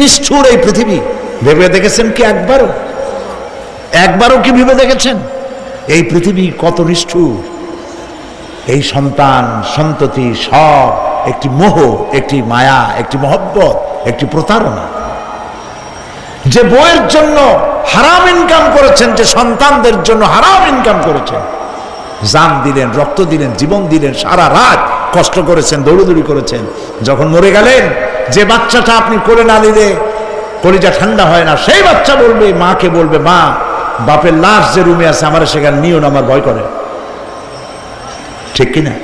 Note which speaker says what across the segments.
Speaker 1: নিষ্ঠুর এই পৃথিবী। ভেবে দেখেছেন কি একবারও? একবারও কি ভেবে দেখেছেন? এই পৃথিবী কত নিষ্ঠুর। এই সন্তান, সন্ততি সব একটি মোহ, একটি মায়া, একটি মহব্বত, একটি প্রতারণা। যে বইয়ের জন্য হারাম ইনকাম করেছেন, যে সন্তানদের জন্য হারাম ইনকাম করেছেন, জান দিলেন, রক্ত দিলেন, জীবন দিলেন, সারা রাত কষ্ট করেছেন, দৌড়দৌড়ি করেছেন, যখন মরে গেলেন যে বাচ্চাটা আপনি করে না নিলে কলিজা ঠান্ডা হয় না, সেই বাচ্চা বলবে, মাকে বলবে, মা, বাপের লাশ যে রুমে আছে, আমার সেখানে নিও না, আমার ভয় করে। ঠিক কিনা?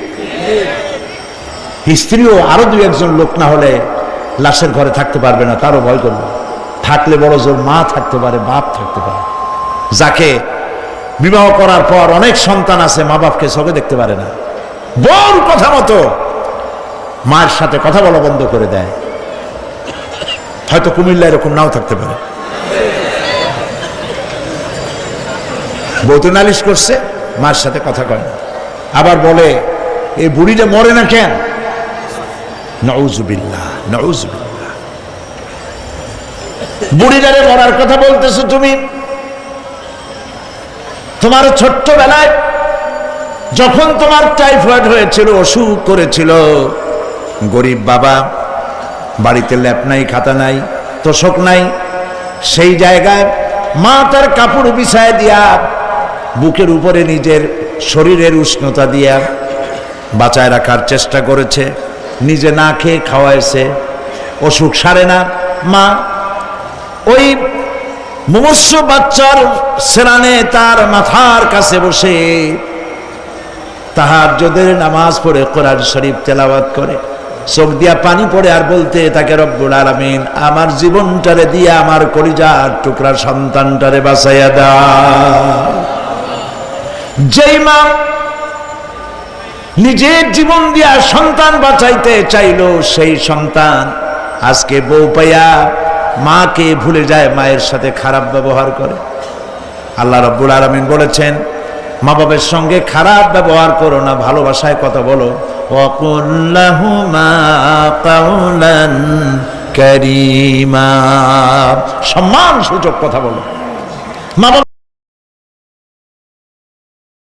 Speaker 1: স্ত্রীও আরও দুই একজন লোক না হলে লাশের ঘরে থাকতে পারবে না, তারও ভয় করবে। থাকলে বড় জোর মা থাকতে পারে, বাপ থাকতে পারে। যাকে বিবাহ করার পর অনেক সন্তান আছে, মা বাপকে চোখে দেখতে পারে না। বল কথা মতো মায়ের সাথে কথা বলা বন্ধ করে দেয়। হয়তো কুমিল্লা এরকম নাও থাকতে পারে। বউ তো নালিশ করছে, মার সাথে কথা কয় না। আবার বলে এই বুড়িটা মরে না কেন? নউজুবিল্লাহ নউজুবিল্লাহ। বুড়িটারে মরার কথা বলতেছো তুমি? তোমার ছোট্টবেলায় যখন তোমার টাইফয়েড হয়েছিল, অসুখ করেছিল, গরিব বাবা বাড়িতে ল্যাপ নাই, খাতা নাই, তোষক নাই। সেই জায়গায় মা তার কাপড় বিছায় দিয়া, বুকের উপরে নিজের শরীরের উষ্ণতা দিয়া বাঁচায় রাখার চেষ্টা করেছে। নিজে না খেয়ে খাওয়াইছে। অসুখ সারে না। মা, ওই মুমস্য বাচ্চার সেরানে তার মাথার কাছে বসে তাহার যোদের নামাজ পড়ে কোরআন শরীফ তেলাওয়াত করে। চোখ দিয়া পানি পড়ে আর বলতে তাকে রব্বুল আলামিন, আমার জীবনটারে দিয়ে আমার কলিজার টুকরা সন্তানটারে বাঁচাইয়া দা। যেই মা নিজের জীবন দিয়া সন্তান বাঁচাইতে চাইলো, সেই সন্তান আজকে বউ পাইয়া মাকে ভুলে যায়, মায়ের সাথে খারাপ ব্যবহার করে। আল্লাহ রব্বুল আলমিন বলেছেন মা বাবার সঙ্গে খারাপ ব্যবহার করো না, ভালোবাসায় কথা বলো। সম্মান সূচক কথা বলো। মা